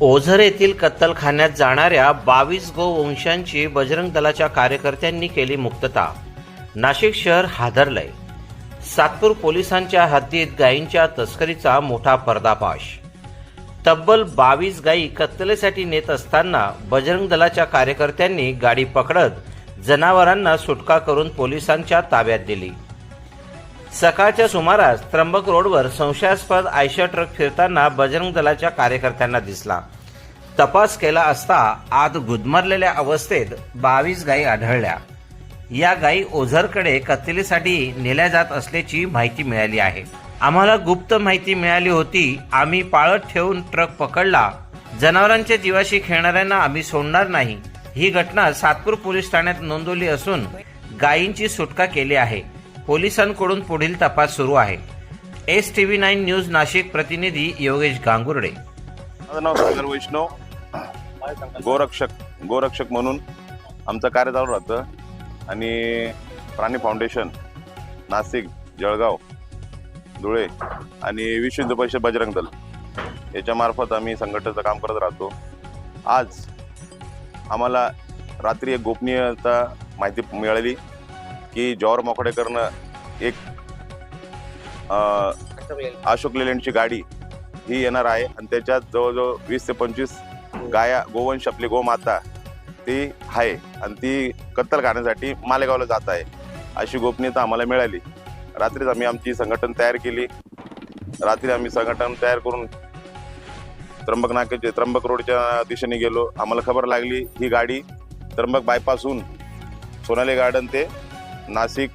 ओझर येथील कत्तलखान्यात जाणाऱ्या बावीस गोवंशांची बजरंग दलाच्या कार्यकर्त्यांनी केली मुक्तता. नाशिक शहर हादरलंय. सातपूर पोलिसांच्या हद्दीत गायींच्या तस्करीचा मोठा पर्दाफाश. तब्बल बावीस गायी कत्तलेसाठी नेत असताना बजरंग दलाच्या कार्यकर्त्यांनी गाडी पकडत जनावरांना सुटका करून पोलिसांच्या ताब्यात दिली. सकाळच्या सुमारास त्र्यंबक रोडवर संशयास्पद आयशा ट्रक फिरताना बजरंग दलाच्या कार्यकर्त्यांना दिसला. तपास केला असता आत गुदमरलेल्या अवस्थेत बावीस गायी आढळल्या. या गायी ओझरकडे कत्तलीसाठी नेल्या जात असल्याची माहिती मिळाली आहे. आम्हाला गुप्त माहिती मिळाली होती आम्ही पाळत ठेवून ट्रक पकडला. जनावरांच्या जीवाशी खेळणाऱ्यांना आम्ही सोडणार नाही. ही घटना सातपूर पोलीस ठाण्यात नोंदवली असून गायींची सुटका केली आहे. पोलिसांकडून पुढील तपास सुरू आहे. S T V nine news Nashik प्रतिनिधी योगेश गांगुर्डे. माझं नाव सागर वैष्णव. गोरक्षक गोरक्षक म्हणून आमचं कार्य चालू राहतं. आणि प्राणी फाउंडेशन नाशिक जळगाव धुळे आणि विश्व हिंदू परिषद बजरंग दल याच्यामार्फत आम्ही संघटनेचं काम करत राहतो. आज आम्हाला रात्री एक गोपनीयता माहिती मिळाली. की जॉवर मोकडेकरनं एक अशोक लेलँडची गाडी ही येणार आहे. आणि त्याच्यात जवळजवळ वीस ते पंचवीस गाया गोवंश आपली गोमाता ती आहे. आणि ती कत्तल खाण्यासाठी मालेगावला जात आहे. अशी गोपनीयता आम्हाला मिळाली. रात्रीच आम्ही आमची संघटन तयार केली. रात्री आम्ही संघटन तयार करून त्र्यंबक नाक्याचे त्र्यंबक रोडच्या दिशेने गेलो. आम्हाला खबर लागली ही गाडी त्र्यंबक बायपासहून सोनाली गार्डन ते नाशिक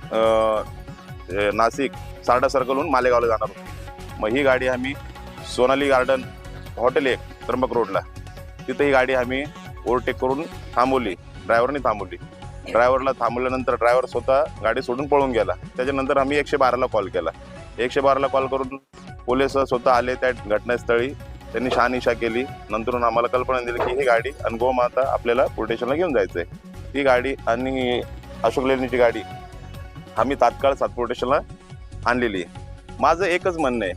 नाशिक सारडा सर्कलहून मालेगावला जाणार होतो. मग ही गाडी आम्ही सोनाली गार्डन हॉटेल एक त्र्यंबक रोडला तिथं ही गाडी आम्ही ओव्हरटेक करून थांबवली. ड्रायव्हरने थांबवली. ड्रायव्हरला थांबवल्यानंतर ड्रायव्हर स्वतः गाडी सोडून पळून गेला. त्याच्यानंतर आम्ही एकशे बाराला कॉल केला. एकशे बाराला कॉल करून पोलीस स्वतः आले त्या घटनास्थळी. त्यांनी शहानिशा केली. नंतरून आम्हाला कल्पना दिली की ही गाडी आणि गोमाता आपल्याला पोलीस स्टेशनला घेऊन आहे ती गाडी आणि अशोक लेणीची गाडी आम्ही तात्काळ सातपूर स्टेशनला आणलेली आहे. माझं एकच म्हणणं आहे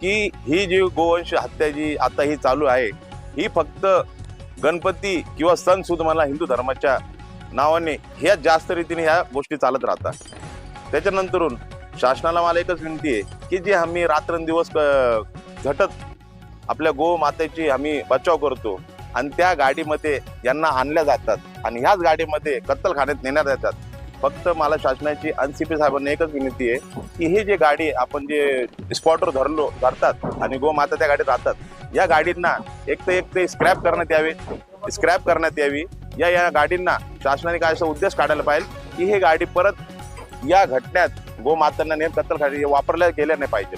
की ही जी गोवंश हत्या जी आता ही चालू आहे ही फक्त गणपती किंवा सण सुद्धा मला हिंदू धर्माच्या नावाने ह्या जास्त रीतीने ह्या गोष्टी चालत राहतात. त्याच्यानंतरून शासनाला मला एकच विनंती आहे की जे आम्ही रात्रंदिवस झटत आपल्या गो मातेची आम्ही बचाव करतो आणि त्या गाडीमध्ये यांना आणल्या जातात आणि ह्याच गाडीमध्ये कत्तलखान्यात नेण्यात येतात. फक्त मला शासनाची आणि सी पी साहेबांना एकच विनंती आहे की ही जे गाडी आपण जे स्पॉटवर धरलो धरतात आणि गोमाता त्या गाडीत राहतात या गाडींना एक तर एक ते स्क्रॅप करण्यात यावे स्क्रॅप करण्यात यावी. या या गाडींना शासनाने काय असा उद्देश काढायला पाहिजे की ही गाडी परत या घटनेत गोमातांना नेम कत्तलखानी वापरल्या गेल्या नाही पाहिजे.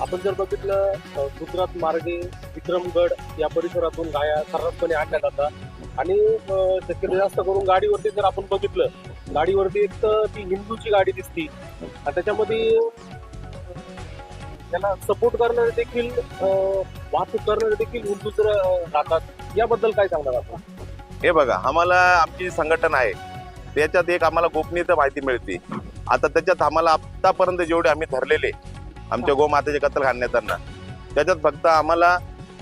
आपण जर बघितलं गुजरात मार्गे विक्रमगड या परिसरातून गाया सर्रासपणे आणल्या जातात. आणि शक्यतो जास्त करून गाडीवरती जर आपण बघितलं गाडीवरती एक तर ती हिंदूची गाडी दिसती. आणि त्याच्यामध्ये त्याला सपोर्ट करणारे देखील वाहतूक करणारे देखील हिंदूच र- राहतात. याबद्दल काय सांगणार आपण? हे बघा आम्हाला आमची संघटना आहे त्याच्यात एक आम्हाला गोपनीयता माहिती मिळते. आता त्याच्यात आम्हाला आतापर्यंत जेवढे आम्ही धरलेले आमच्या गोमातेचे कत्तल खाण्याताना त्याच्यात फक्त आम्हाला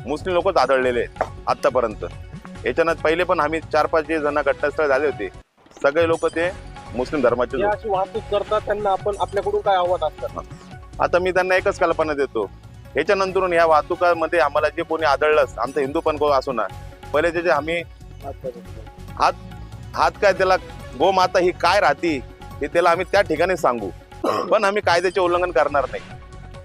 मुस्लिम लोकच आढळलेले आहेत आतापर्यंत याच्यानं पहिले पण आम्ही चार पाच जे जण घटनास्थळ झाले होते सगळे लोक ते मुस्लिम धर्माचे अशी वाहतूक करतात त्यांना आपण आपल्याकडून काय आव्हान असतं आता मी त्यांना एकच कल्पना देतो. याच्यानंतरून या वाहतुकामध्ये आम्हाला जे कोणी आढळलं आमचं हिंदू पण को असो ना पहिले त्याचे आम्ही हात काय त्याला गोमाता ही काय राहती हे त्याला आम्ही त्या ठिकाणी सांगू. पण आम्ही कायद्याचे उल्लंघन करणार नाही.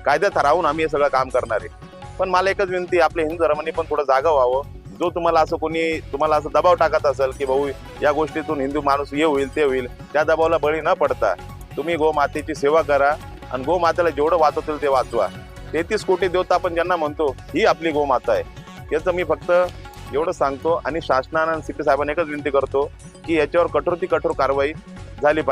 कायद्यात राहून आम्ही हे सगळं काम करणार आहे. पण मला एकच विनंती आहे, आपल्या हिंदू धर्माने पण थोडं जागा व्हावं. जो तुम्हाला असं कोणी तुम्हाला असं दबाव टाकत असेल की भाऊ या गोष्टीतून हिंदू माणूस हे होईल ते होईल त्या दबावाला बळी न पडता तुम्ही गोमातेची सेवा करा आणि गोमातेला जेवढं वाचवतील ते वाचवा. तेहतीस कोटी देवता आपण ज्यांना म्हणतो ही आपली गोमाता आहे. याचं मी फक्त एवढं सांगतो आणि शासनानं आणि सी पी साहेबांना एकच विनंती करतो की याच्यावर कठोर ती कठोर कारवाई झाली पाहिजे.